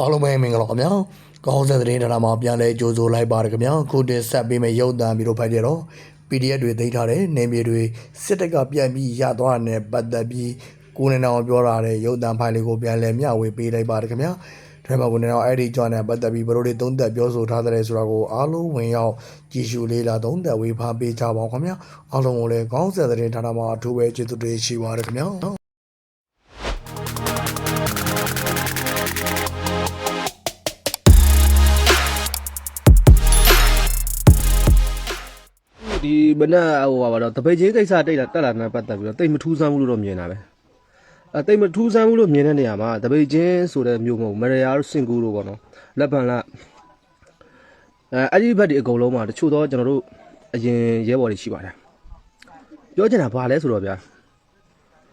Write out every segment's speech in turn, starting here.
အားလုံးပဲမင်္ဂလာခင်ဗျာကောင်းတဲ့သတင်းတရားမှာပြန်လဲကြိုးစိုးလိုက်ပါရခင်ဗျာခုတင်ဆက်ပေးမယ့်ရုပ်သံမျိုးတို့ဖိုက်ကြတော့ PDF တွေသိမ်းထားတဲ့နေမြေတွေစစ်တပ်ကပြန်ပြီးရသွားတဲ့ပတ်သက်ပြီးကိုနေအောင်ပြောထားတဲ့ရုပ်သံဖိုင်လေးကိုပြန်လဲမျှဝေပေးလိုက်ပါရခင်ဗျာဒါမှမဟုတ်ကိုနေအောင်အဲ့ဒီကြောင့်နဲ့ပတ်သက်ပြီးဘယ်လိုတွေသုံးသပ်ပြောဆိုထားတဲ့ဆိုတာကိုအားလုံးဝင်ရောက်ကြည့်ရှုလေးလာသုံးသပ်ဝေဖန်ပေးကြပါဦးခင်ဗျာအားလုံးကိုလည်းကောင်းတဲ့သတင်းတရားမှာအထူးပဲကျေးဇူးတွေရှိပါရခင်ဗျာ ဒီမနက်ဟိုပါတော့တပိတ်ချင်းကိစ္စတိတ်လာတက်လာတဲ့ပတ်သက်ပြီးတော့တိတ်မထူးဆန်းဘူးလို့တော့မြင်တာပဲအဲတိတ်မထူးဆန်းဘူးလို့မြင်တဲ့နေရာမှာတပိတ်ချင်းဆိုတဲ့မျိုးမဟုတ်မရယာစင်ကူလို့ပေါ့နော်လက်ပံလက်အဲအဲ့ဒီဘက်ဒီအကုန်လုံးမှာတချို့တော့ကျွန်တော်တို့အရင်ရဲဘော်တွေရှိပါတယ်ပြောချင်တာဘာလဲဆိုတော့ဗျာ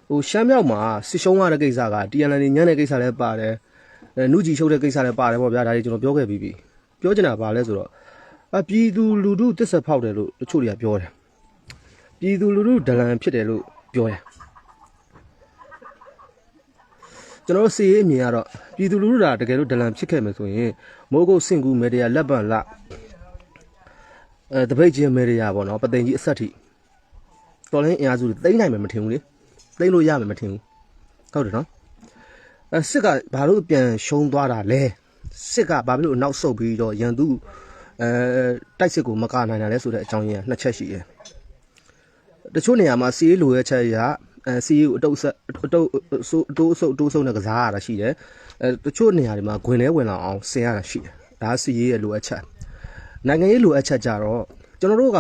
ဟိုရှမ်းမြောက်မှာစစ်ရှုံးရတဲ့ကိစ္စက TNL ညံ့တဲ့ကိစ္စလည်းပါတယ်အဲနုကြီးရှုပ်တဲ့ကိစ္စလည်းပါတယ်ပေါ့ဗျာဒါတွေကျွန်တော်ပြောခဲ့ပြီးပြီပြောချင်တာဘာလဲဆိုတော့ အပြည်သူလူထုတစ္ဆက်ဖောက်တယ်လို့တချို့တွေကပြောတယ်ပြည်သူလူထုဒလန်ဖြစ်တယ်လို့ပြောတယ်ကျွန်တော်တို့စီရေးအမြင်ကတော့ပြည်သူလူထုကတကယ်လို့ဒလန်ဖြစ်ခဲ့မယ်ဆိုရင်မိုးကုတ်စင်ကူမေဒီယာလက်ပံလအဲတပိတ်ချင်းမေဒီယာပေါ့နော်ပသိမ်ကြီးအဆက်ထိတော်လိုင်းအင်အားစုတွေတိမ့်နိုင်မယ်မထင်ဘူးလေတိမ့်လို့ရမယ်မထင်ဘူးဟုတ်တယ်နော်အဲစစ်ကဘာလို့ပြန်ရှုံးသွားတာလဲစစ်ကဘာဖြစ်လို့နောက်ဆုတ်ပြီးတော့ရန်သူ အဲတိုက်စစ်ကိုမကနိုင်တာလဲဆိုတဲ့အကြောင်းရင်းကနှစ်ချက်ရှိတယ်တချို့နေရာမှာစီးလိုရဲ့ချက်ရအဲစီးကိုအတုပ်ဆက်အတုပ်ဆိုအတိုးဆုပ်အတိုးဆုပ်နဲ့ကစားရတာရှိတယ်အဲတချို့နေရာတွေမှာဂွင်ထဲဝင်လာအောင်ဆင်ရတာရှိတယ်ဒါကစီးရဲ့လိုအပ်ချက်နိုင်ငံရေးလိုအပ်ချက်ကြတော့ကျွန်တော်တို့က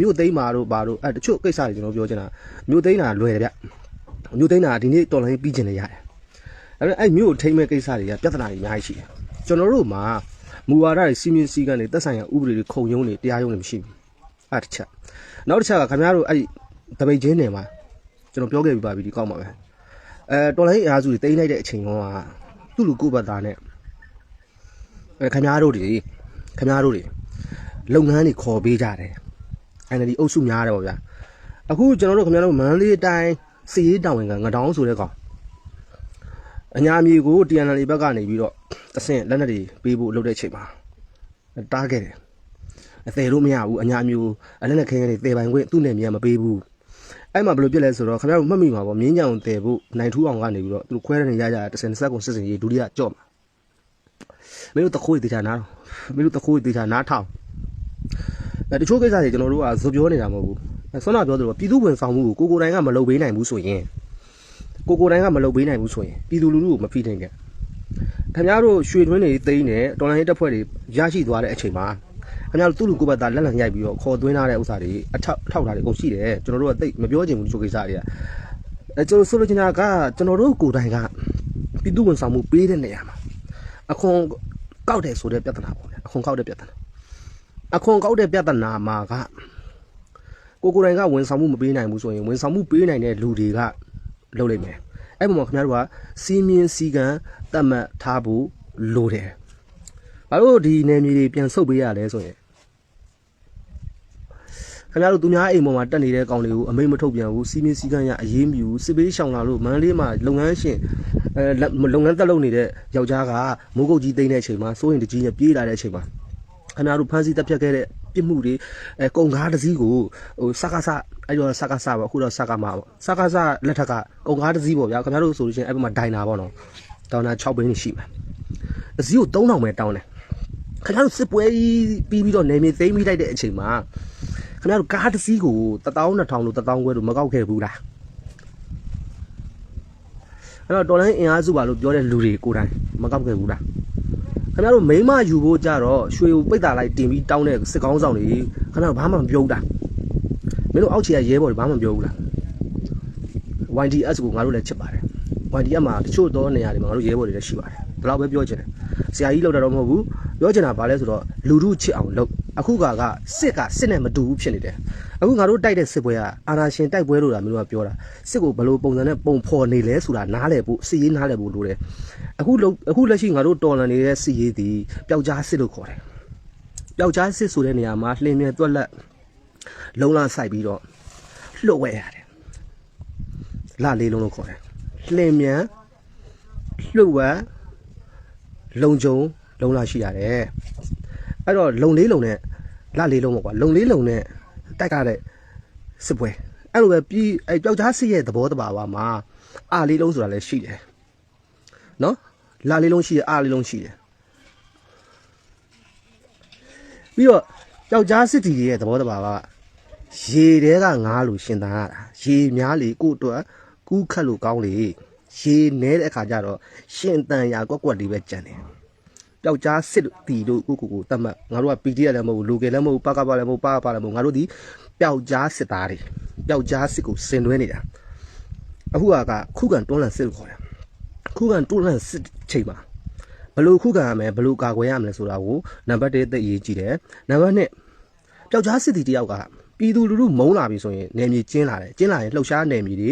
မြို့သိမ်းမာတို့ဘာတို့အဲတချို့ကိစ္စတွေကျွန်တော်ပြောချင်တာမြို့သိမ်းတာလွယ်တယ်ဗျမြို့သိမ်းတာဒီနေ့တော်လိုင်းပြီးကျင်နေရတယ်ဒါပေမဲ့အဲ့မြို့ထိမ့်မဲ့ကိစ္စတွေကပြဿနာတွေအများကြီးရှိတယ်ကျွန်တော်တို့မှာ မူဝါဒတွေစီမင်းစည်းကမ်းတွေသက်ဆိုင်ရာဥပဒေတွေခုံရုံးတွေတရားရုံးတွေမရှိဘူးအဲ့တစ်ချက်နောက်တစ်ချက်ကခင်ဗျားတို့အဲ့ဒီတပိတ်ချင်းနေမှာကျွန်တော်ပြောခဲ့ပြီးပါပြီဒီကောက်မှာပဲအဲတော်လိုင်းအားစုတွေတိမ့်လိုက်တဲ့အချိန်ကသူ့လူကိုယ့်ဘက်သားနဲ့အဲခင်ဗျားတို့တွေခင်ဗျားတို့တွေလုပ်ငန်းတွေခေါ်ပေးကြတယ် NLD အုပ်စုများတယ်ပေါ့ဗျာအခုကျွန်တော်တို့ခင်ဗျားတို့မန္တလေးတိုင်းစီရေးတောင်ဝင်ကငတောင်းဆိုတဲ့ကောင် အညာမြေကို TNL ဘက်ကနေပြီးတော့အဆင့်လက်နက်တွေပေးဖို့လုပ်တဲ့အချိန်မှာတားခဲ့တယ်အသေးလို့မရဘူးအညာမျိုးအလက်နဲ့ခင်းကနေသေပိုင်ခွင့်သူ့နယ်မြေကမပေးဘူးအဲ့မှာဘယ်လိုပြစ်လဲဆိုတော့ခင်ဗျားတို့မှတ်မိမှာပေါ့မြင်းကြောင်တဲဖို့နိုင်ထူးအောင်ကနေပြီးတော့သူတို့ခွဲရနေရကြတာတစ်စင်တစ်ဆက်ကုန်စစ်စင်ရေးဒုတိယကြော့မှာမင်းတို့တခိုးတေချာနားတော့မင်းတို့တခိုးတေချာနားထောင်အဲတချို့ကိစ္စတွေကျွန်တော်တို့ကဇော်ပြောနေတာမဟုတ်ဘူးအဲဆွမ်းနာပြောသလိုပြည်သူဝင်ဆောင်မှုကိုကိုကိုတိုင်းကမလုပ်ပေးနိုင်ဘူးဆိုရင် ကိုကိုတိုင်းကမလုပ်ပေးနိုင်ဘူးဆိုရင်ပြည်သူလူထုကိုမဖိနိုင်နဲ့ခင်ဗျားတို့ရွှေတွင်းတွေသိမ်းတယ်တော်လိုင်းရေးတပ်ဖွဲ့တွေရရှိသွားတဲ့အချိန်မှာခင်ဗျားတို့သူ့လူကိုယ်ပတ်သားလက်လံရိုက်ပြီးတော့ခေါ်သွင်းထားတဲ့ဥစ္စာတွေအထောက်အထောက်ထားတွေအကုန်ရှိတယ်ကျွန်တော်တို့ကသိမပြောချင်ဘူးဒီချိုကိစ္စတွေကအဲကျွန်တော်ဆိုလိုချင်တာကကျွန်တော်တို့ကိုယ်တိုင်ကပြည်သူဝန်ဆောင်မှုပေးတဲ့နေရာမှာအခွန်ကောက်တယ်ဆိုတဲ့ပြဿနာပေါ့လေအခွန်ကောက်တဲ့ပြဿနာအခွန်ကောက်တဲ့ပြဿနာမှာကကိုကိုယ်တိုင်ကဝန်ဆောင်မှုမပေးနိုင်ဘူးဆိုရင်ဝန်ဆောင်မှုပေးနိုင်တဲ့လူတွေက လုပ်လိုက်မယ်အဲ့ပုံမှာခင်ဗျားတို့ကစီမင်းစီကံတတ်မှတ်ထားဖို့လိုတယ်ဘာလို့ဒီနယ်မြေတွေပြန်ဆုတ်ပေးရလဲဆိုရင်ခင်ဗျားတို့သူများအိမ်ပေါ်မှာတက်နေတဲ့ကောင်တွေကိုအမိတ်မထုတ်ပြန်ဘူးစီမင်းစီကံရအရေးမြူစစ်ပေးရှောင်လာလို့မန္တလေးမှာလုပ်ငန်းရှင်အဲလုပ်ငန်းတက်လုပ်နေတဲ့ယောက်ျားကမိုးကုတ်ကြီးတိန်းတဲ့အချိန်မှာစိုးရင်တကြီးနဲ့ပြေးလာတဲ့အချိန်မှာခင်ဗျားတို့ဖမ်းဆီးတပ်ဖြတ်ခဲ့တဲ့ ပြစ်မှုတွေအဲကုံကားတစ်စီးကိုဟိုစကားစအဲ့တော့စကားစပေါ့အခုတော့စကားမပေါ့စကားစလက်ထက်ကကုံကားတစ်စီးပေါ့ဗျာခင်ဗျားတို့ဆိုလို့ရှိရင်အဲ့ဘက်မှာဒိုင်နာပေါ့နော်ဒေါင်နာ6ဘင်းရှိမှာတစ်စီးကို3000ပဲတောင်းတယ်ခင်ဗျားတို့စစ်ပွဲကြီးပြီးပြီးတော့နေမြေသိမ်းပြီးလိုက်တဲ့အချိန်မှာခင်ဗျားတို့ကားတစ်စီးကို12000လို့1000ခွဲလို့မကောက်ခဲ့ဘူးလားအဲ့တော့တော်လိုင်းအင်အားစုပါလို့ပြောတဲ့လူတွေကိုယ်တိုင်မကောက်ခဲ့ဘူးလား ခင်ဗျားတို့မိမယူဖို့ကြတော့ရွှေကိုပိတ်တာလိုက်တင်ပြီးတောင်းတဲ့စစ်ကောင်းဆောင်တွေခင်ဗျားတို့ဘာမှမပြောဘူးလားမင်းတို့အောက်ခြေကရဲဘော်တွေဘာမှမပြောဘူးလား YDS ကိုငါတို့လည်းချစ်ပါတယ် YDS မှာတချို့သောနေရာတွေမှာငါတို့ရဲဘော်တွေလည်းရှိပါတယ်ဘယ်တော့ပဲပြောချင်တယ်ဆရာကြီးလောက်တာတော့မဟုတ်ဘူးပြောချင်တာဘာလဲဆိုတော့လူထုချစ်အောင်လုပ် အခုကကစစ်ကစစ်နဲ့မတူဘူးဖြစ်နေတယ်အခုငါတို့တိုက်တဲ့စစ်ပွဲကအာနာရှင်တိုက်ပွဲလို့တာမျိုးကပြောတာစစ်ကိုဘယ်လိုပုံစံနဲ့ပုံဖော်နေလဲဆိုတာနားလည်ဖို့စစ်ရေးနားလည်ဖို့လိုတယ်အခုအခုလက်ရှိငါတို့တော်လန်နေတဲ့စစ်ရေးသည်ပျောက်ကြားစစ်လို့ခေါ်တယ်ပျောက်ကြားစစ်ဆိုတဲ့နေရာမှာလှင်မြဲတွက်လက်လုံလာဆိုင်ပြီးတော့လှုပ်ဝဲရတယ်လလေးလုံးလို့ခေါ်တယ်လှင်မြန်လှုပ်ဝဲလုံကြုံလုံလာရှိရတယ်အဲ့တော့လုံလေးလုံနဲ့ လလေးလုံးပေါ့ကွာလုံလေးလုံနဲ့တိုက်ကားတဲ့စစ်ပွဲအဲ့လိုပဲပြီးအဲ့ပျောက်ကြားစစ်ရဲ့သဘောတဘာဝမှာအာလေးလုံးဆိုတာလည်းရှိတယ်နော်လာလေးလုံးရှိတယ်အာလေးလုံးရှိတယ်ပြီးတော့ပျောက်ကြားစစ်တီတွေရဲ့သဘောတဘာဝကရေတဲကငားလို့ရှင်သန်ရတာရေများလေကို့အတွက်ကူးခတ်လို့ကောင်းလေရေနဲတဲ့အခါကျတော့ရှင်တန်ရာကွက်ကွက်လေးပဲကြံတယ် ပျောက်ကြားစစ်တီတို့ကိုကိုကိုတတ်မှတ်ငါတို့က PDF လည်းမဟုတ်ဘူး local လည်းမဟုတ်ဘူးပကပလည်းမဟုတ်ပါပါလည်းမဟုတ်ငါတို့ဒီပျောက်ကြားစစ်သားတွေပျောက်ကြားစစ်ကိုဆင်နွှဲနေတာအခုကကခုခံတွန်းလှန်စစ်လို့ခေါ်တယ်ခုခံတွန်းလှန်စစ်ချိန်မှာဘယ်လို့ခုခံရမယ်ဘယ်လို့ကာကွယ်ရမလဲဆိုတာကိုနံပါတ်1သိအရေးကြီးတယ်နံပါတ်2ပျောက်ကြားစစ်တီတယောက်ကပြည်သူလူထုမုန်းလာပြီဆိုရင်နယ်မြေကျင်းလာတယ်ကျင်းလာရင်လှုပ်ရှားနယ်မြေတွေ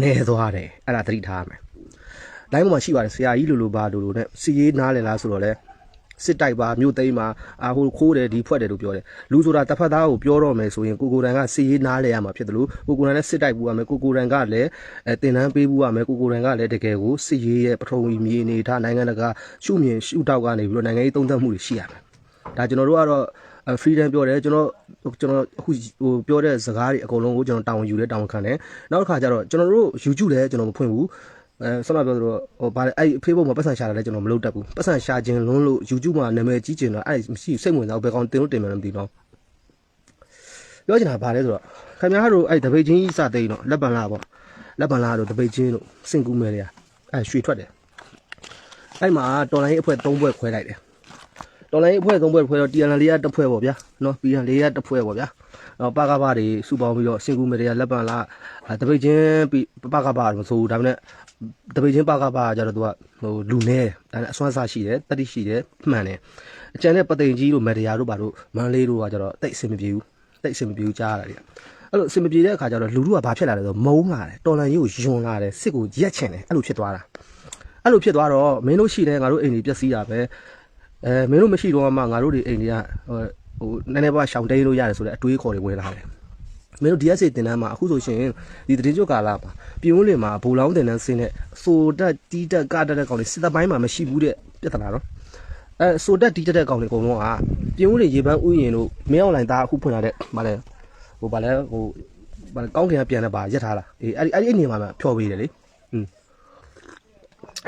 နေသွားတယ်အဲ့ဒါသတိထားရမယ် လိုင်းပေါ်မှာရှိပါတယ်ဆရာကြီးလိုလိုပါလိုလိုနဲ့စီရေးနားလည်လားဆိုတော့လေစစ်တိုက်ပါမြို့သိမ်းပါအာဟိုခိုးတယ်ဒီဖွက်တယ်လို့ပြောတယ်လူဆိုတာတစ်ဖက်သားကိုပြောတော့မယ်ဆိုရင်ကိုကိုတန်ကစီရေးနားလည်ရမှာဖြစ်တယ်လို့ကိုကိုတန်လည်းစစ်တိုက်ပူရမယ်ကိုကိုတန်ကလည်းအဲတင်တန်းပေးပူရမယ်ကိုကိုတန်ကလည်းတကယ်ကိုစစ်ရေးရဲ့ပထဝီမြေအနေထားနိုင်ငံတကာရှုမြင်ရှုထောက်ကနေပြီးတော့နိုင်ငံရေးသုံးသပ်မှုတွေရှိရမယ်ဒါကျွန်တော်တို့ကတော့ freedom ပြောတယ်ကျွန်တော်ကျွန်တော်အခုဟိုပြောတဲ့စကားတွေအကုန်လုံးကိုကျွန်တော်တာဝန်ယူတယ်တာဝန်ခံတယ်နောက်တစ်ခါကျတော့ကျွန်တော်တို့ YouTube လည်းကျွန်တော်မဖွင့်ဘူး အဲဆောနာပြောသလိုဟိုဗါလေအဲ့ Facebook မှာပတ်စံရှာတာလည်းကျွန်တော်မလုပ်တတ်ဘူးပတ်စံရှာခြင်းလုံးလို့ YouTube မှာနာမည်ကြီးကျင်တော့အဲ့မရှိစိတ်ဝင်စားဘူးဘယ်ကောင်တင်လို့တင်မှန်းမသိတော့ပြောချင်တာဗါလဲဆိုတော့ခင်ဗျားတို့အဲ့တပိတ်ချင်းကြီးစသိန်းတော့လက်ပံလာပေါ့လက်ပံလာတို့တပိတ်ချင်းတို့စင်ကူးမဲတွေကအဲ့ရွှေထွက်တယ်အဲ့မှာတော်လိုင်းအဖွဲ့၃ဘွဲ့ခွဲလိုက်တယ် တော်လိုင်းအဖွဲ့၃ဘွဲ့ခွဲတော့ TNL လေးကတစ်ဖွဲ့ပေါ့ဗျာနော် PN လေးကတစ်ဖွဲ့ပေါ့ဗျာတော့ပါကပါတွေစုပေါင်းပြီးတော့စင်ကူးမဲတွေကလက်ပံလာတပိတ်ချင်းပြီးပါကပါမဆိုဘူးဒါပေမဲ့တပိတ်ချင်းပါကပါကကြတော့သူကဟိုလူနေတယ်ဒါနဲ့အစွမ်းစားရှိတယ်တတိရှိတယ်မှန်တယ်အကျန်တဲ့ပသိမ်ကြီးတို့မက်ဒရာတို့ဘာတို့မန်လေးတို့ကကြတော့တိတ်အဆင်မပြေဘူးတိတ်အဆင်မပြေဘူးကြားရတယ်အဲ့လိုအဆင်မပြေတဲ့အခါကျတော့လူတို့ကဘာဖြစ်လာလဲဆိုတော့မုန်းလာတယ်တော်လန်ကြီးကိုယွန်လာတယ်စစ်ကိုရက်ချင်တယ်အဲ့လိုဖြစ်သွားတာအဲ့လိုဖြစ်သွားတော့မင်းတို့ရှိတယ်ငါတို့အိမ်ကြီးပျက်စီးတာပဲ အဲမင်းတို့မရှိတော့မှငါတို့တွေအိမ်ကြီးကဟိုဟိုနည်းနည်းပါးရှောင်တိန်လို့ရတယ်ဆိုတဲ့အတွေးခေါ်တွေဝင်လာတယ်မင်းတို့ DSA တင်တန်းမှာအခုဆိုရှင်ဒီတရင်ကျွတ်ကာလာမှာပြည်ဝန်းလင်မှာဘူလောင်းတင်တန်းဆင်းတဲ့ဆိုတက်တီးတက်ကတက်တဲ့ကောင်တွေစစ်တပ်ပိုင်းမှာမရှိဘူးတဲ့ပြဿနာနော်အဲဆိုတက်တီးတက်တဲ့ကောင်တွေအကုန်လုံးကပြည်ဝန်းလင်ရေပန်းဥယျင်တို့မင်းအောင်လိုင်းသားအခုဖွင့်လာတဲ့ဗာလဲဟိုဗာလဲဟိုဗာလဲကောင်းကင်ကပြန်တဲ့ဗာရက်ထားလားအေးအဲ့ဒီအဲ့ဒီအနေမှာဖြော်ပေးတယ်လေอืม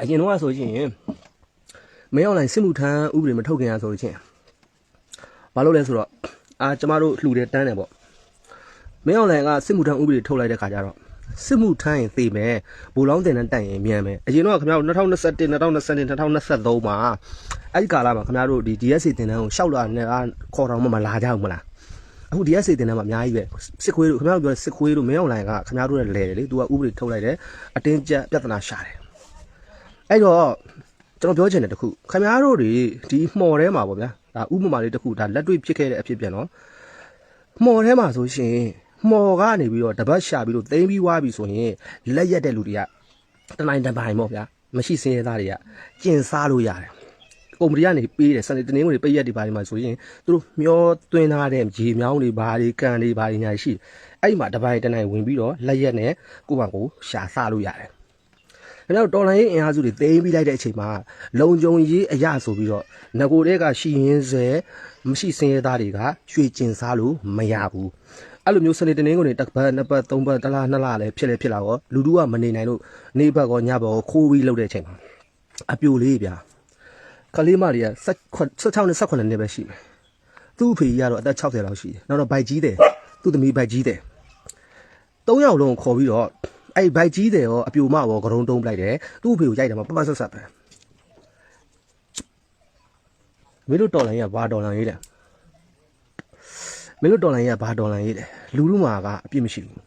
အရင်တော့ဆိုရှင် မင်းအောင်လိုင်းစစ်မှုထမ်းဥပဒေမထုတ်ခင်ရဆိုလို့ချင်းဘာလို့လဲဆိုတော့အာကျမတို့လှူတယ်တန်းတယ်ပေါ့မင်းအောင်လိုင်ကစစ်မှုထမ်းဥပဒေထုတ်လိုက်တဲ့ခါကျတော့စစ်မှုထမ်းရင်သိမယ်ဘူလောင်းတင်နဲ့တိုက်ရင်မြန်မယ်အရင်တော့ခင်ဗျားတို့2021 2022 2023မှာအဲ့ဒီကာလမှာခင်ဗျားတို့ဒီ DSC တင်တန်းကိုရှောက်လာနေခေါ်တော်မှမလာကြဘူးမလားအခု DSC တင်တန်းမှာအများကြီးပဲစစ်ခွေးတို့ခင်ဗျားတို့ပြောတဲ့စစ်ခွေးတို့မင်းအောင်လိုင်ကခင်ဗျားတို့ရဲ့လဲတယ်လေသူကဥပဒေထုတ်လိုက်တယ်အတင်းကျပ်ပြဿနာရှာတယ်အဲ့တော့ ကျွန်တော်ပြောချင်တယ်တခုခင်ဗျားတို့တွေဒီမှော်ထဲမှာပေါ့ဗျာဒါဥပမာလေးတခုဒါလက်တွေ့ဖြစ်ခဲ့တဲ့အဖြစ်ပြန်တော့မှော်ထဲမှာဆိုရှင်မှော်ကနေပြီးတော့တပတ်ရှာပြီးတော့သိမ်းပြီးွားပြီဆိုရင်လက်ရက်တဲ့လူတွေကတနိုင်တပိုင်ပေါ့ဗျာမရှိစင်းရဲသားတွေကကျင်စားလို့ရတယ်ကုမ္ပဏီကနေပေးတယ်စနေတနင်္ဂနွေပိတ်ရက်တွေပါဒီမှာဆိုရင်သူတို့မျောသွင်းထားတဲ့ရေမြောင်းတွေဘာတွေကန်တွေဘာတွေညာရှိတယ်အဲ့ဒီမှာတပိုင်တနိုင်ဝင်ပြီးတော့လက်ရက်နဲ့ကိုယ့်ဘာကိုရှာစားလို့ရတယ် အဲ့တော့တော်လိုင်းရေးအင်အားစုတွေသိမ်းပြီးလိုက်တဲ့အချိန်မှာလုံကြုံရေးအရာဆိုပြီးတော့ငကိုတဲ့ကရှိရင်းစဲမရှိစင်းရဲသားတွေကရွှေကျင်စားလို့မရဘူးအဲ့လိုမျိုးစနေတနင်္ဂနွေတစ်ပတ်နှစ်ပတ်သုံးပတ်တစ်လားနှစ်လားလည်းဖြစ်လေဖြစ်လာတော့လူတို့ကမနေနိုင်လို့နေဘက်ကောညဘက်ကောခိုးပြီးလှုပ်တဲ့အချိန်မှာအပြိုလေးဗျာခလေးမတွေက16နဲ့18နှစ်ပဲရှိမယ်သူ့အဖေကြီးကတော့အသက်60လောက်ရှိတယ်နောက်တော့ဘိုက်ကြီးတယ်သူ့သမီးဘိုက်ကြီးတယ်သုံးယောက်လုံးကိုခေါ်ပြီးတော့ အဲ့ဘိုက်ကြီးတယ်ရောအပြိုမရောကရုံတုံးပလိုက်တယ်သူ့အဖေကိုရိုက်တယ်မှာပပဆက်ဆက်ပဲမင်းတို့တော်လိုင်းကဘာတော်လိုင်းရေးလဲမင်းတို့တော်လိုင်းကဘာတော်လိုင်းရေးလဲလူလူမာကအပြစ်မရှိဘူး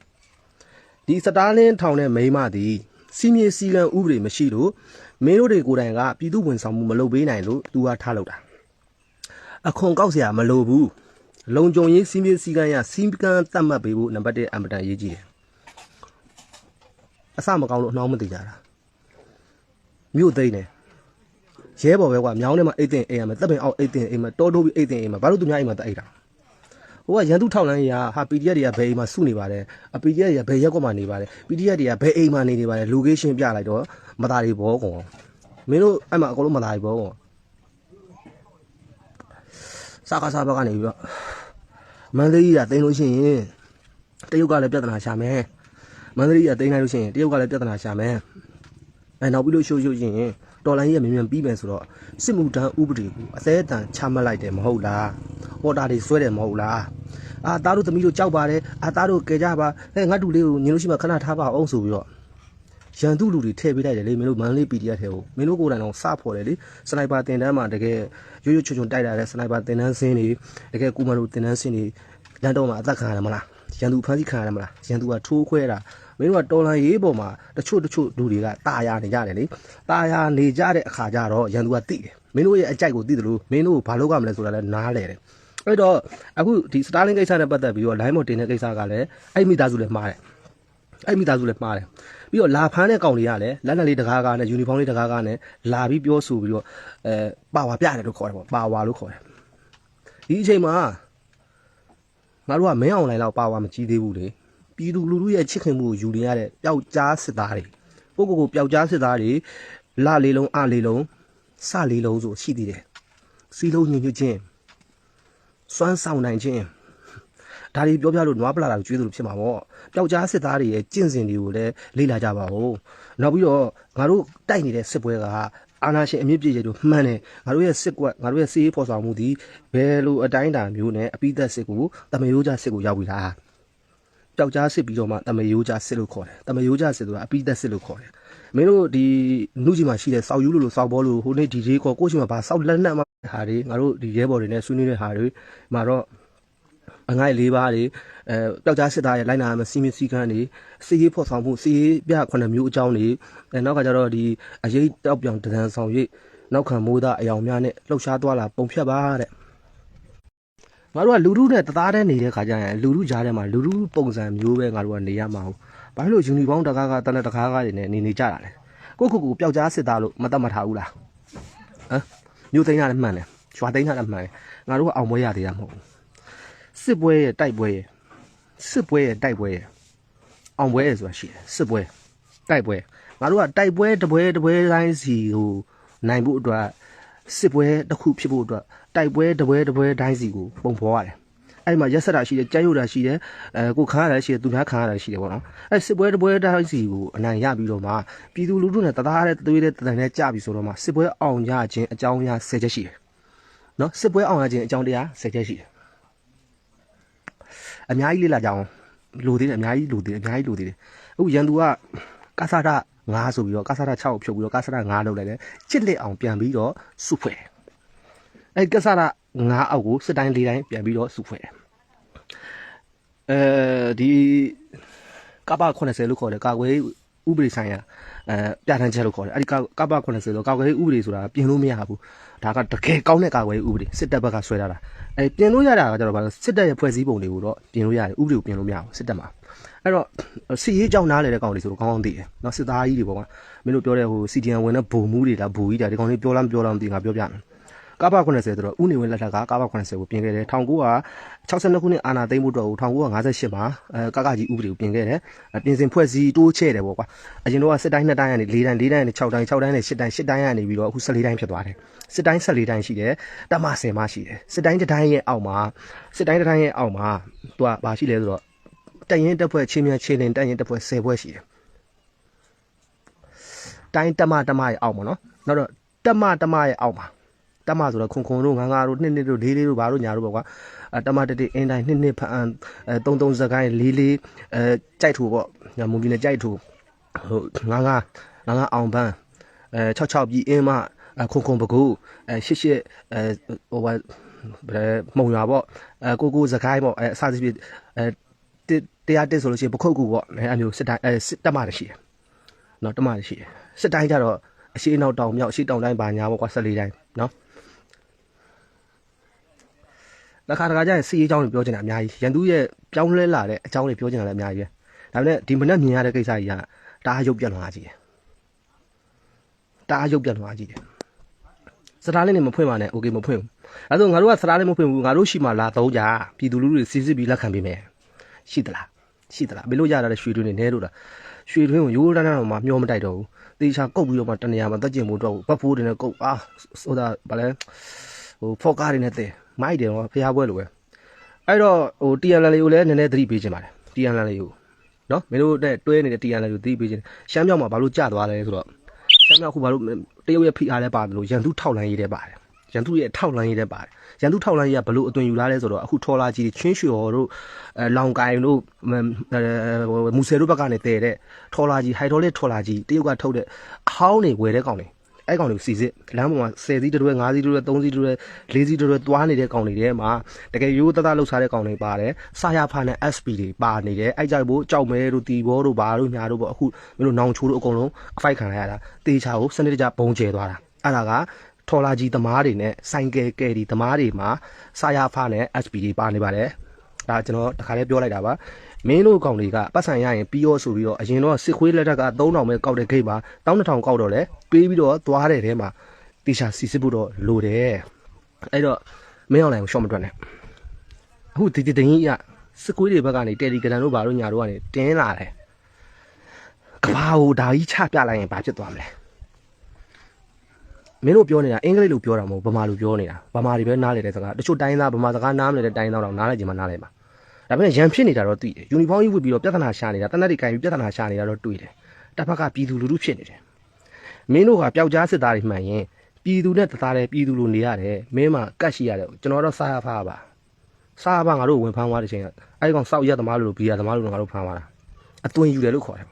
ဒီစတားလင်းထောင်တဲ့မိန်းမသည်စီမီစီကံဥပဒေမရှိလို့မင်းတို့တွေကိုယ်တိုင်ကပြည်သူဝန်ဆောင်မှုမလုပ်ပေးနိုင်လို့သူကထားလောက်တာအခွန်ကောက်စရာမလိုဘူးလုံခြုံရေးစီမီစီကံရစီကံသတ်မှတ်ပေးဖို့နံပါတ်1အမတန်ရေးကြည့်တယ် အစမကောင်းလို့နှောင်းမသိကြတာမြို့သိမ်းတယ်ရဲဘော်ပဲကွာမြောင်းထဲမှာအိတ်တင်အိမ်ရမယ်တပ်ပင်အောက်အိတ်တင်အိမ်မှာတောတိုးပြီးအိတ်တင်အိမ်မှာဘာလို့သူများအိမ်မှာတက်အိတ်တာဟိုကရန်သူထောက်လန်းကြီးကဟာ PDF တွေကဘယ်အိမ်မှာစုနေပါလဲအ PDF တွေကဘယ်ရက်ကွက်မှာနေပါလဲ PDF တွေကဘယ်အိမ်မှာနေနေပါလဲ location ပြလိုက်တော့မသားတွေဘောကောင်မင်းတို့အဲ့မှာအကုန်လုံးမသားတွေဘောကောင်စကားစားဘက်ကနေပြီးတော့မန္တလေးကတိန်လို့ရှိရင်တရုတ်ကလည်းပြဿနာရှာမယ် မန္တလေးကတိန်လိုက်လို့ရှိရင်တရုတ်ကလည်းပြဿနာရှာမယ်အဲနောက်ပြီးလို့ရှို့ရှို့ရင်တော်လိုင်းကြီးကမြန်မြန်ပြီးမယ်ဆိုတော့စစ်မှုထမ်းဥပဒေကိုအသေးအတန်ချမှတ်လိုက်တယ်မဟုတ်လားအော်ဒါတွေဆွဲတယ်မဟုတ်လားအာသားတို့သမီးတို့ကြောက်ပါတယ်အာသားတို့ကဲကြပါဟဲ့ငါတူလေးကိုညင်လို့ရှိမှခဏထားပါအောင်ဆိုပြီးတော့ရန်သူလူတွေထည့်ပေးလိုက်တယ်လေမင်းတို့မန်လေး PDF ထဲကိုမင်းတို့ကိုယ်တိုင်တော့စဖော်တယ်လေစနိုက်ပါတင်တန်းမှာတကယ်ရွရွချွချွတိုက်လာတဲ့စနိုက်ပါတင်တန်းစင်းတွေတကယ်ကူမန်တို့တင်တန်းစင်းတွေလန်တော့မှာအသက်ခံရတယ်မလားရန်သူဖမ်းဆီးခံရတယ်မလားရန်သူကထိုးခွဲတာ မင်းတို့ကတော်လန်ရေးပေါ်မှာတချို့တချို့လူတွေကตาရနေကြတယ်လေตาရနေကြတဲ့အခါကျတော့ရန်သူကတိတယ်မင်းတို့ရဲ့အကြိုက်ကိုတိတယ်လို့မင်းတို့ဘာလုပ်ရမလဲဆိုတာလည်းနားလဲတယ်အဲ့တော့အခုဒီစတာလင်းကိစ္စနဲ့ပတ်သက်ပြီးတော့ line မတင်တဲ့ကိစ္စကလည်းအဲ့မိသားစုလည်းမှားတယ် အဲ့မိသားစုလည်းမှားတယ်ပြီးတော့လာဖမ်းတဲ့ကောင်တွေကလည်းလက်လက်လေးတကားကားနဲ့ယူနီဖောင်းလေးတကားကားနဲ့လာပြီးပြောဆိုပြီးတော့အဲပါဝါပြတယ်လို့ခေါ်တယ်ပေါ့ပါဝါလို့ခေါ်တယ်ဒီအချိန်မှာငါတို့ကမင်းအွန်လိုင်းလောက်ပါဝါမကြီးသေးဘူးလေ ပြည်သူလူထုရဲ့ချစ်ခင်မှုကိုယူနေရတဲ့ပျောက်ကြားစစ်သားတွေကိုကိုကိုပျောက်ကြားစစ်သားတွေလာလေးလုံးအလေးလုံးစလေးလုံးဆိုရှိသေးတယ်စီလုံးညွညွချင်းစွမ်းဆောင်နိုင်ခြင်းဒါတွေပြောပြလို့နွားပလာတာကိုကျွေးသလိုဖြစ်မှာပေါ့ပျောက်ကြားစစ်သားတွေရဲ့ကျင့်စဉ်တွေကိုလည်းလေ့လာကြပါဦးနောက်ပြီးတော့ငါတို့တိုက်နေတဲ့စစ်ပွဲကအာနာရှင်အမြင့်ပြည့်ကျတို့မှန်တယ်ငါတို့ရဲ့စစ်ကွက်ငါတို့ရဲ့စီးရေးဖော်ဆောင်မှုဒီဘယ်လိုအတိုင်းအတာမျိုးနဲ့အပိသက်စစ်ကိုတမယိုးကြစစ်ကိုရောက်ပြီလား ပျောက်ကြားစစ်ပြီးတော့မှတမယိုးကြစစ်လို့ခေါ်တယ်တမယိုးကြစစ်ဆိုတာအပိသက်စစ်လို့ခေါ်တယ်မင်းတို့ဒီနုကြီးမှာရှိတဲ့စောက်ယူလို့လို့စောက်ဘောလို့ဟိုနေ့ဒီလေးကောကိုရှိမှာဘာစောက်လက်နက်မှာဟာတွေငါတို့ဒီရဲဘော်တွေနဲ့ဆွေးနွေးတဲ့ဟာတွေမှာတော့အငိုက်လေးပါးတွေအဲပျောက်ကြားစစ်သားရဲ့လိုက်နာမစီမင်းစည်းကမ်းတွေစီရေးဖော်ဆောင်မှုစီရေးပြခုနှစ်မျိုးအကြောင်းတွေအဲနောက်ကကြတော့ဒီအရေးတောက်ပြောင်တန်းဆောင်ရိပ်နောက်ခံမိုးသားအယောင်များနဲ့လှုပ်ရှားသွားလာပုံဖြတ်ပါတဲ့ ငါတို့ကလူလူနဲ့တသားတည်းနေတဲ့ခါကျရင်လူလူကြားထဲမှာလူလူပုံစံမျိုးပဲငါတို့ကနေရမှာဟုတ်ဘာလို့ယူနီဖောင်းတကားကတလက်တကားကတွေနဲ့နေနေကြတာလဲကိုခုကူပျောက်ကြားစစ်သားလို့မတတ်မှတ်ထားဘူးလားဟမ်မျိုးသိန်းရတယ်မှန်တယ်ရွာသိန်းရတယ်မှန်တယ်ငါတို့ကအောင်ပွဲရသေးတာမဟုတ်ဘူးစစ်ပွဲရဲ့တိုက်ပွဲရဲ့စစ်ပွဲရဲ့တိုက်ပွဲရဲ့အောင်ပွဲရဲ့ဆိုတာရှိတယ်စစ်ပွဲတိုက်ပွဲငါတို့ကတိုက်ပွဲတစ်ပွဲတစ်ပွဲတိုင်းစီကိုနိုင်ဖို့အတွက် စစ်ပွဲတစ်ခုဖြစ်ဖို့အတွက်တိုက်ပွဲတစ်ပွဲတစ်ပွဲတိုင်းစီကိုပုံဖော်ရတယ်အဲ့မှာရက်ဆက်တာရှိတယ်ကြမ်းရုပ်တာရှိတယ်အဲကိုခါရတာရှိတယ်သူများခါရတာရှိတယ်ပေါ့နော်အဲ့စစ်ပွဲတစ်ပွဲတိုင်းစီကိုအနိုင်ရပြီးတော့မှပြည်သူလူထုနဲ့တသားတဲ့သွေးတဲ့တန်တဲ့ကြပြီဆိုတော့မှစစ်ပွဲအောင်ရခြင်းအကြောင်းအရာ၁၀ချက်ရှိတယ်နော်စစ်ပွဲအောင်ရခြင်းအကြောင်းတရား၁၀ချက်ရှိတယ်အများကြီးလေ့လာကြအောင်လိုသေးတယ်အများကြီးလိုသေးတယ်အများကြီးလိုသေးတယ်အခုရန်သူကကဆာဒ 9ဆိုပြီးတော့ကဆာဒ6ကိုဖြုတ်ပြီးတော့ကဆာဒ9လောက်လိုက်တယ်ချစ်လက်အောင်ပြန်ပြီးတော့စုဖွဲ့အဲကဆာဒ9အောက်ကိုစစ်တိုင်း၄တိုင်းပြန်ပြီးတော့စုဖွဲ့အဲဒီကပ္ပ80လို့ခေါ်တယ်ကာကွယ်ဥပဒေဆိုင်ရာ အဲပြဋ္ဌာန်းချက်လို့ခေါ်တယ်အဲ့ဒီကပ္ပ80လို့ကာကွယ်ဥပဒေဆိုတာပြင်လို့မရဘူးဒါကတကယ်ကောင်းတဲ့ကာကွယ်ဥပဒေစစ်တပ်ဘက်ကဆွဲထားတာအဲပြင်လို့ရတာကကျတော့ဘာလို့စစ်တပ်ရဲ့ဖွဲ့စည်းပုံတွေကိုတော့ပြင်လို့ရတယ်ဥပဒေကိုပြင်လို့မရဘူးစစ်တပ်မှာအဲ့တော့စစ်ရေးကြောင်းနားလေတဲ့ကောင်တွေဆိုတော့ကောင်းကောင်းသိတယ်နော်စစ်သားကြီးတွေပေါ့ကွာမင်းတို့ပြောတဲ့ဟိုစီတီယန်ဝင်တဲ့ဘုံမှုတွေလားဘူကြီးတာဒီကောင်လေးပြောလားမပြောလားမသိငါပြောပြမယ် ကာဘာ80ဆိုတော့ဥနေဝင်လက်ထက်ကကာဘာ80ကိုပြင်ခဲ့တယ်1962ခုနှစ်အာနာသိမ့်ဖို့တော့1958မှာအဲကကကြီးဥပဒေကိုပြင်ခဲ့တယ်ပြင်ဆင်ဖွဲ့စည်းတိုးချဲ့တယ်ပေါ့ကွာအရင်တော့စစ်တိုင်း2တိုင်းကနေ4တိုင်း4တိုင်းကနေ6တိုင်း6တိုင်းနဲ့10တိုင်း10တိုင်းကနေပြီးတော့အခု14တိုင်းဖြစ်သွားတယ်စစ်တိုင်း14တိုင်းရှိတယ်တမ10မှရှိတယ်စစ်တိုင်းတစ်တိုင်းရဲ့အောက်မှာစစ်တိုင်းတစ်တိုင်းရဲ့အောက်မှာသူကဘာရှိလဲဆိုတော့တရင်တက်ဖွဲ့ချင်းမြန်ချင်းလင်တရင်တက်ဖွဲ့10ဖွဲ့ရှိတယ်တိုင်းတမတမရဲ့အောက်မှာနော်နောက်တော့တမတမရဲ့အောက်မှာ တက်မဆိုတော့ခုံခုံတို့ငန်းငါတို့နှစ်နှစ်တို့လေးလေးတို့ဘာတို့ညာတို့ပေါ့ကွာအဲတက်မတက်တက်အင်းတိုင်းနှစ်နှစ်ဖန်အဲတုံတုံစကိုင်းလေးလေးအဲကြိုက်ထူပေါ့ညာမွန်ပြည်နယ်ကြိုက်ထူဟိုငန်းငါငန်းငါအောင်ပန်းအဲ66ပြည်အင်းမခုံခုံပကူအဲရှစ်ရှစ်အဲဟိုဘာဘယ်မှုံရွာပေါ့အဲကိုကိုစကိုင်းပေါ့အဲအစစီပြအဲတရားတက်ဆိုလို့ရှိရင်ပခုတ်ကူပေါ့အဲအမျိုးစစ်တိုင်းအဲစစ်တက်မတရှိတယ်နော်တက်မတရှိတယ်စစ်တိုင်းကြတော့အရှိအနောက်တောင်မြောက်အရှိတောင်တိုင်းဘာညာပေါ့ကွာ14တိုင်းနော် တခါတခါကျရင်စီရေးအကြောင်းတွေပြောချင်တာအများကြီးရန်သူရဲ့ပြောင်းလဲလာတဲ့အကြောင်းတွေပြောချင်တာလည်းအများကြီးပဲဒါပေမဲ့ဒီမနေ့မြင်ရတဲ့ကိစ္စကြီးကတားရုပ်ပြတ်လွန်လာကြည့်တယ်တားရုပ်ပြတ်လွန်လာကြည့်တယ်စတားလေးနဲ့မဖွင့်ပါနဲ့ okay မဖွင့်ဘူးအဲဆိုငါတို့ကစတားလေးမဖွင့်ဘူးငါတို့ရှိမှလာသုံးကြပြည်သူလူထုတွေစီစစ်ပြီးလက်ခံပေးမယ်ရှိသလားရှိသလားမလို့ရတာလေရွှေတွင်းနေနေလို့လားရွှေတွင်းကိုရိုးရမ်းရမ်းမှာမျောမတိုက်တော့ဘူးတေချာကုတ်ပြီးတော့မှတနေရာမှာတက်ကျင်ဖို့တော့ဘက်ဖိုးတွေနဲ့ကုတ်အာဆိုတာဗာလဲဟိုဖော့ကားတွေနဲ့တဲ့ မိုက်တယ်တော့ဖျားပွဲလိုပဲအဲ့တော့ဟို TNL လေးကိုလည်းနည်းနည်းသတိပေးခြင်းပါတယ် TNL လေးကိုနော်မင်းတို့တဲ့တွဲနေတဲ့ TNL လေးကိုသတိပေးခြင်းရှမ်းမြောက်မှာဘာလို့ကြာသွားလဲဆိုတော့ရှမ်းမြောက်ခုဘာလို့တရုတ်ရဲ့ဖိအားလဲပါတယ်လို့ရန်သူထောက်လန်းရေးတဲ့ပါတယ်ရန်သူရဲ့ထောက်လန်းရေးတဲ့ပါတယ်ရန်သူထောက်လန်းရေးကဘလို့အသွင်ယူလာလဲဆိုတော့အခုထော်လာကြီးချင်းရွှေဟော်တို့အဲလောင်ကိုင်တို့မူဆယ်တို့ဘက်ကနေတည်တဲ့ထော်လာကြီးဟိုက်ဒရိုလစ်ထော်လာကြီးတရုတ်ကထုတ်တဲ့အဟောင်းတွေဝယ်တဲ့ကောင်တွေ အဲ့ကောင်တွေကိုစီစစ်လမ်းပေါ်မှာ10စီးတွဲ5စီးတွဲ3စီးတွဲ4စီးတွဲသွားနေတဲ့ကောင်တွေထဲမှာတကယ်ရိုးသားသားလှုပ်ရှားတဲ့ကောင်တွေပါတယ်စာရဖာနဲ့ SP တွေပါနေတယ်အဲ့ကြောင့်ဘို့ကြောက်မဲတို့တီဘောတို့ဘာတို့ညာတို့ပေါ့အခုမင်းတို့နောင်ချိုးတို့အကုန်လုံးအဖိုက်ခံလိုက်ရတာတေချာကိုစနစ်တကျဘုံကျဲသွားတာအဲ့ဒါကထော်လာကြီးသမားတွေနဲ့ဆိုင်ကယ်ကယ်ဒီသမားတွေမှာစာရဖာနဲ့ SP တွေပါနေပါတယ် ဒါကျွန်တော်တခါလေးပြောလိုက်တာပါမင်းတို့ကောင်တွေကပတ်စံရရင်ပြီးရောဆိုပြီးတော့အရင်တော့စစ်ခွေးလက်ထက်က3000ပဲကောက်တဲ့ဂိတ်မှာ12000ကောက်တော့လဲပေးပြီးတော့သွားတဲ့ထဲမှာတေချာစီစစ်ဖို့တော့လိုတယ်အဲ့တော့မင်းအောင်လိုင်ကိုရှော့မတွက်နဲ့အခုဒီဒီတင်းကြီးကစစ်ခွေးတွေဘက်ကနေတယ်လီဂရမ်တို့ဘာတို့ညာတို့ကနေတင်းလာတယ်ကဘာကိုဒါကြီးချပြလိုက်ရင်ဘာဖြစ်သွားမလဲမင်းတို့ပြောနေတာအင်္ဂလိပ်လိုပြောတာမဟုတ်ဗမာလိုပြောနေတာဗမာတွေပဲနားလေတဲ့စကားတချို့တိုင်းသားဗမာစကားနားမလဲတဲ့တိုင်းသားတော့နားလဲကြမှာနားလဲမှာ ဒါပေမဲ့ရန်ဖြစ်နေတာတော့သိတယ်ယူနီဖောင်းကြီးဝတ်ပြီးတော့ပြဿနာရှာနေတာတနက်တွေကင်ပြီးပြဿနာရှာနေတာတော့တွေ့တယ်တစ်ဖက်ကပြည်သူလူထုဖြစ်နေတယ်မင်းတို့ကပျောက်ကြားစစ်သားတွေမှန်ရင်ပြည်သူနဲ့တသားတယ်ပြည်သူလိုနေရတယ်မင်းမှကတ်ရှိရတယ်ကျွန်တော်တော့စားရဖားပါစားရဖားငါတို့ဝင်ဖမ်းသွားတဲ့ချိန်ကအဲ့ဒီကောင်စောက်ရက်သမားလိုဘီယာသမားလိုငါတို့ဖမ်းသွားတာအသွင်ယူတယ်လို့ခေါ်တယ်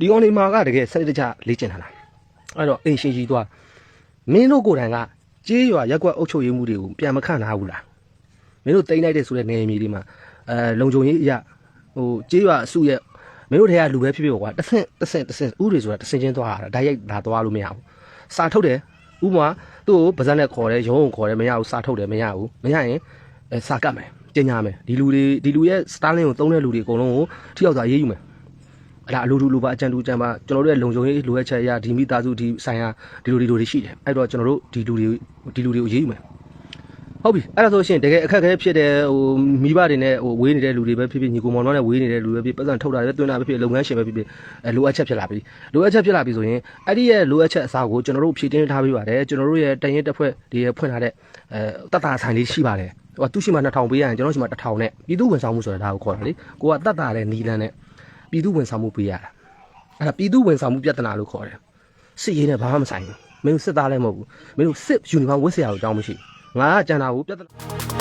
ဒီကောင်ဒီမှာကတကယ်စနစ်တကျလေ့ကျင့်ထားတာအဲ့တော့အိမ်ရှင်ကြီးသွားမင်းတို့ကိုယ်တိုင်ကကြေးရွာရက်ကွက်အုပ်ချုပ်ရေးမှုတွေကိုပြန်မခန့်ထားဘူးလားမင်းတို့တိမ့်လိုက်တဲ့ဆိုတဲ့နေမြေတွေမှာ အဲလုံခြုံရေးအရာဟိုကြေးရွာအစုရဲ့မင်းတို့ထဲကလူပဲဖြစ်ဖြစ်ကွာတစ်ဆင့်တစ်ဆင့်တစ်ဆင့်ဥတွေဆိုတာတစ်ဆင့်ချင်းသွားတာဓာတ်ရိုက်ဒါသွားလို့မရဘူးစာထုတ်တယ်ဥပမာသူ့ကိုဗဇက်နဲ့ခေါ်တယ်ရုံးကိုခေါ်တယ်မရဘူးစာထုတ်တယ်မရဘူးမရရင်အဲစာကတ်မယ်ကျင်ညာမယ်ဒီလူတွေဒီလူရဲ့စတားလင်းကိုသုံးတဲ့လူတွေအကုန်လုံးကိုထိရောက်စွာရေးယူမယ်အဲ့ဒါအလိုတူလိုပါအကြံတူအကြံပါကျွန်တော်တို့ရဲ့လုံခြုံရေးလိုအပ်ချက်အရာဒီမိသားစုဒီဆိုင်ရာဒီလိုဒီလိုတွေရှိတယ်အဲ့တော့ကျွန်တော်တို့ဒီလူတွေဒီလူတွေကိုရေးယူမယ် ဟုတ်ပြီအဲ့ဒါဆိုရှင်တကယ်အခက်အခဲဖြစ်တဲ့ဟိုမိဘတွေနဲ့ဟိုဝေးနေတဲ့လူတွေပဲဖြစ်ဖြစ်ညီကိုမောင်နှောနဲ့ဝေးနေတဲ့လူတွေပဲဖြစ်ပတ်စံထုတ်တာပဲတွင်းတာပဲဖြစ်ဖြစ်လုပ်ငန်းရှင်ပဲဖြစ်ဖြစ်အဲလိုအပ်ချက်ဖြစ်လာပြီလိုအပ်ချက်ဖြစ်လာပြီဆိုရင်အဲ့ဒီရဲ့လိုအပ်ချက်အစားကိုကျွန်တော်တို့ဖြည့်တင်းထားပေးပါတယ်ကျွန်တော်တို့ရဲ့တရင်တက်ဖွဲ့ဒီရဲ့ဖွင့်ထားတဲ့အဲတတ်တာဆိုင်လေးရှိပါတယ်ဟိုသူရှိမှ2000ပေးရရင်ကျွန်တော်ရှိမှ1000နဲ့ပြည်သူဝန်ဆောင်မှုဆိုတာဒါကိုခေါ်တာလေကိုကတတ်တာတဲ့နီလန်းနဲ့ပြည်သူဝန်ဆောင်မှုပေးရတာအဲ့ဒါပြည်သူဝန်ဆောင်မှုပြဿနာလို့ခေါ်တယ်စစ်ရေးနဲ့ဘာမှမဆိုင်ဘူးမင်းတို့စစ်သားလည်းမဟုတ်ဘူးမင်းတို့စစ်ယူနီဖောင်းဝတ်ဆရာကိုတောင်းမရှိဘူး ငါကကြံတာဘူးပြဿနာ